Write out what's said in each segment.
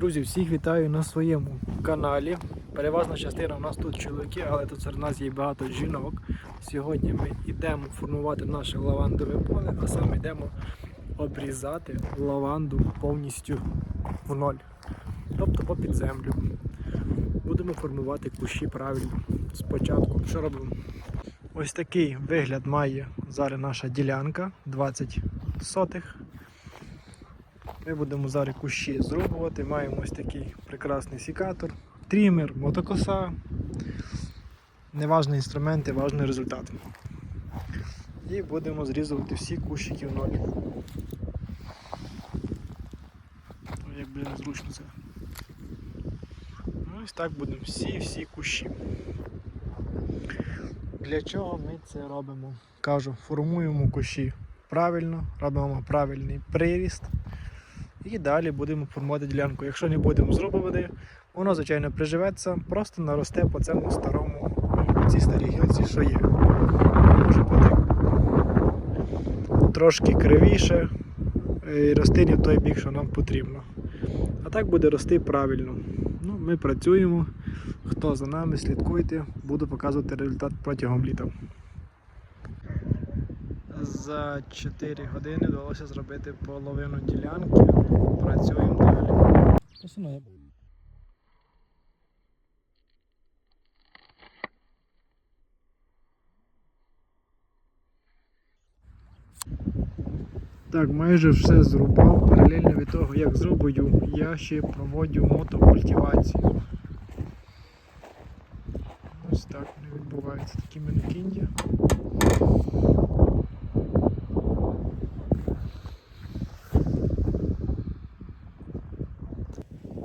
Друзі, всіх вітаю на своєму каналі. Переважна частина у нас тут чоловіки, але тут серед нас є багато жінок. Сьогодні ми йдемо формувати наше лавандове поле, а саме йдемо обрізати лаванду повністю в ноль. Тобто попід землю. Будемо формувати кущі правильно. Спочатку, що робимо? Ось такий вигляд має зараз наша ділянка 20 сотих. Ми будемо зараз кущі зрубувати. Маємо ось такий прекрасний сікатор, трімер, мотокоса. Неважні інструменти, важний результат. І будемо зрізувати всі кущики в ноль. Як буде незручно це. Ну, Ось так будемо всі-всі кущі. Для чого ми це робимо? Кажу, формуємо кущі правильно, робимо правильний приріст. І далі будемо формувати ділянку. Якщо не будемо зробити, воно, звичайно, приживеться, просто наросте по цьому старому, по цій старій гілці, що є. Може бути трошки кривіше і рости не в той бік, що нам потрібно. А так буде рости правильно. Ну, ми працюємо. Хто за нами, слідкуйте, буду показувати результат протягом літа. За 4 години вдалося зробити половину ділянки. Працюємо далі. Так, майже все зрубав. Паралельно від того, як зрубую, я ще проводжу мотокультивацію. Ось так вони відбуваються такі мінокіння.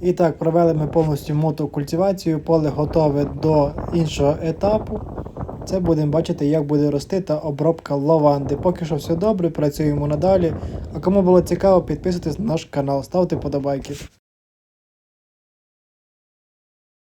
І так, провели ми повністю мотокультивацію, поле готове до іншого етапу. Це будемо бачити, як буде рости та обробка лаванди. Поки що все добре, працюємо надалі. А кому було цікаво, підписуйтесь на наш канал, ставте подобайки.